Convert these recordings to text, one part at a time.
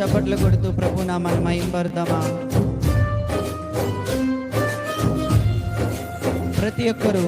చప్పట్లు కొడుతూ ప్రభు నామాన్ని మహింపడదామా ప్రతి ఒక్కరూ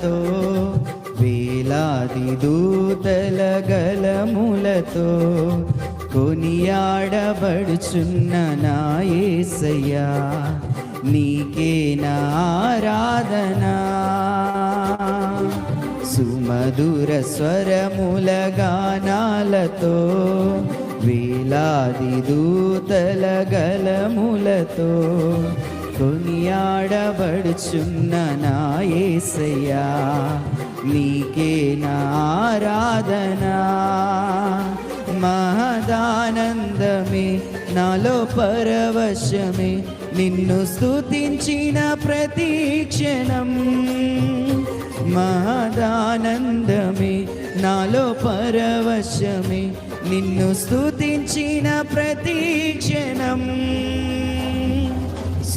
గలములతో వేలాది దూతల గలములతో కొనియాడబడుచున్న నా యేసయ్యా నీకే నా ఆరాధనా? సుమధుర స్వరముల గానాలతో వేలాది దూతల గలములతో కొనియాడబడుచున్న నా యేసయ్యా నీకే నా ఆరాధనా. మహదానందమే నాలో పరవశమే నిన్ను స్థుతించిన ప్రతీక్షణం మహదానందమే నాలో పరవశమే నిన్ను స్థుతించిన ప్రతీక్షణం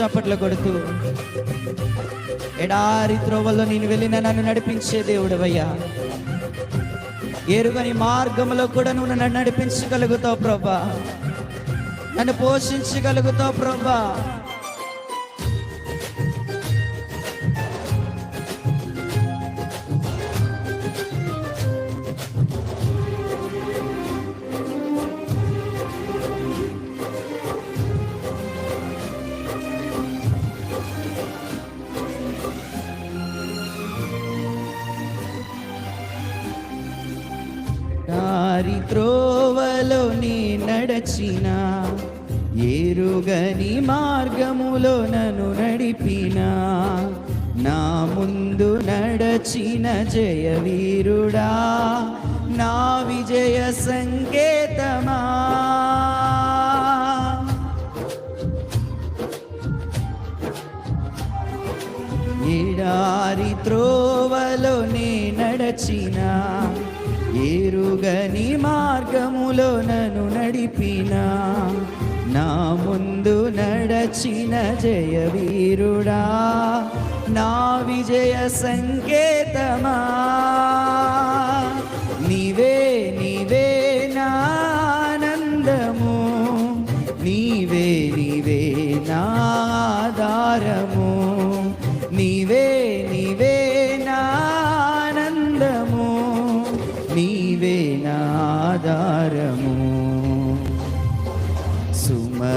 చప్పట్లు కొడుతూ ఎడారి త్రోవల్లో నేను వెళ్ళిన నన్ను నడిపించే దేవుడవయ్యా ఎరుగని మార్గంలో కూడా నువ్వు నన్ను నడిపించగలుగుతావు ప్రభా. నన్ను పోషించగలుగుతావు ప్రభా. దారి త్రోవలో నీ నడచిన ఏరుగని మార్గములో నన్ను నడిపిన నా ముందు నడచిన జయ వీరుడా నా విజయ సంకేతమా. ఎడారి త్రోవలో నే నడచినా తిరుగని మార్గములో నన్ను నడిపిన నా ముందు నడచిన జయవీరుడా నా విజయ సంకేతమా. నీవే నీవే నా ఆనందము నీవే నీవే నా ఆధారము నీవే నీ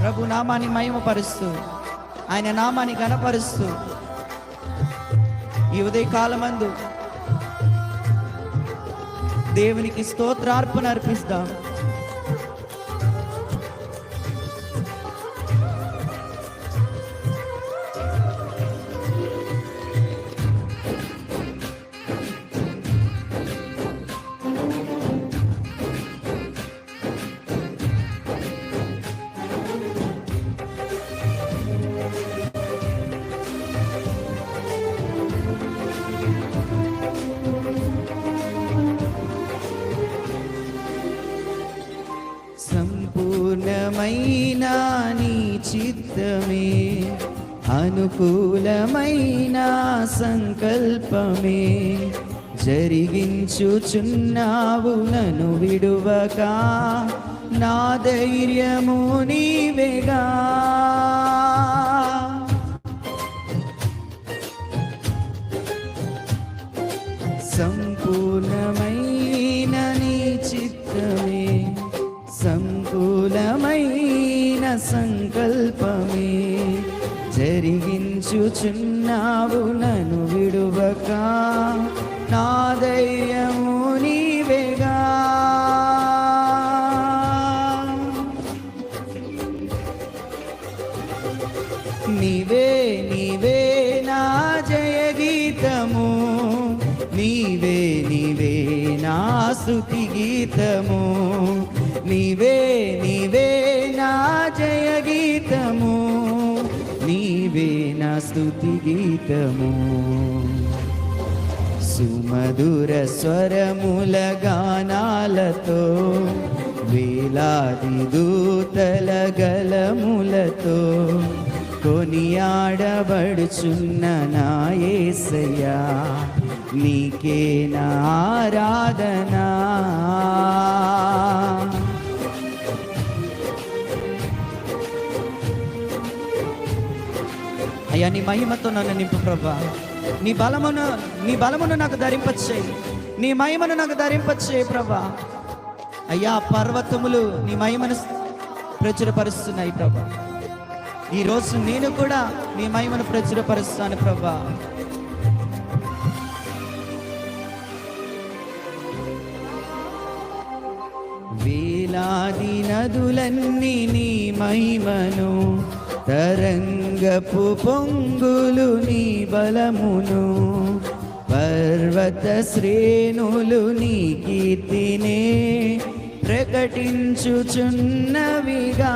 ప్రభు నామాన్ని మహిమపరుస్తూ ఆయన నామాన్ని గణపరుస్తూ ఈ ఉదయ కాలమందు దేవునికి స్తోత్రార్పణ అర్పిస్తాం. సంపూర్ణమైన నీ చిత్తమే అనుకూలమైన సంకల్పమే. జరిగించుచున్నావు నన్ను విడువక నా ధైర్యము నీవేగా. సంపూర్ణమైన నీ చిత్తమే సం సంకల్పమే జరిగించుచున్నావు నన్ను విడువక. నా దయ్యము నీవేగా. నీవే నీవే నా జయ గీతము నీవే నీవే నా స్తుతి గీతము. నీవే నీవే నా జయ గీతము నీవే నా స్తుతి గీతము. సుమధుర స్వరముల గానాలతో వేలాది దూతల గలములతో కొనియాడబడుచున్న నా యేసయ్యా నీకే నా ఆరాధనా. నీ మహిమతో నన్ను నింపు ప్రభా. నీ బలమును నీ బలమును నాకు ధరింపచ్చేయి నీ మహిమను నాకు ధరింపచ్చేయి ప్రభా. అయ్యా పర్వతములు నీ మహిమను ప్రచురపరుస్తున్నాయి ప్రభా. ఈరోజు రోజు నేను కూడా నీ మహిమను ప్రచురపరుస్తాను ప్రభా. వేలాది నదులన్నీ నీ మహిమను తరంగపు పొంగులు నీ బలమును పర్వత శ్రేణులు నీ కీర్తినే ప్రకటించుచున్నవిగా.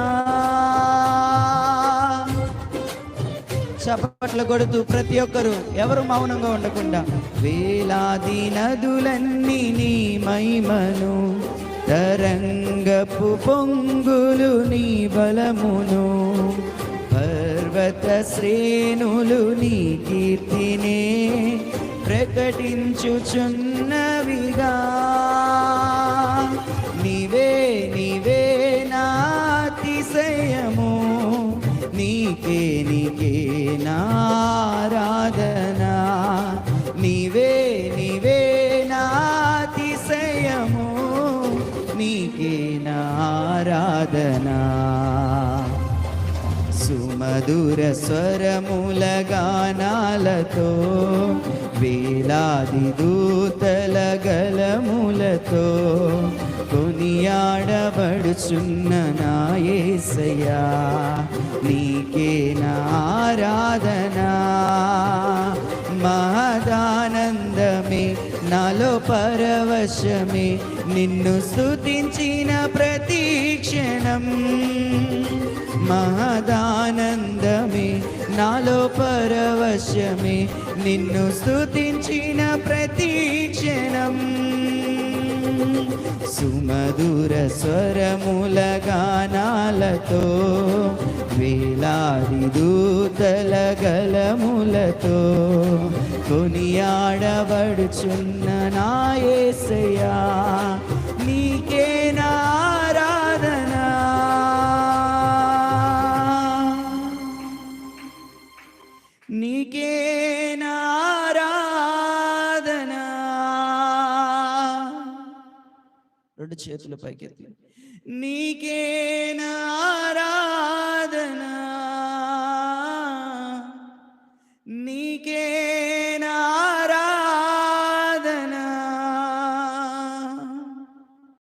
చప్పట్లు కొడుతూ ప్రతి ఒక్కరు ఎవరు మౌనంగా ఉండకుండా వేలాది నదులన్నీ నీ మహిమను తరంగపు పొంగులు నీ బలమును పర్వత శ్రేణులు నీ కీర్తినే ప్రకటించుచున్నవిగా. నీవే నీవే నాతిశయము నీకే నీకే నారాధనా నీవే నీవే నాతిశయము నీకే నారాధనా సుమధుర స్వరముల గానాలతో వేలాది దూతల గలములతో కొనియాడబడుచున్న నా నీకే నా మహదానందమే నాలో పరవశమే నిన్ను స్తుతించిన ప్రతీక్షణం మహదానందమే నాలో పరవశమే నిన్ను స్థుతించిన ప్రతి క్షణం. సుమధుర స్వరముల గానాలతో వేలాది దూతల గలములతో కొనియాడబడుచున్న నాయసయా రెండు చేతుల పైకెత్తి. నీకేనా ఆరాధనా? నీ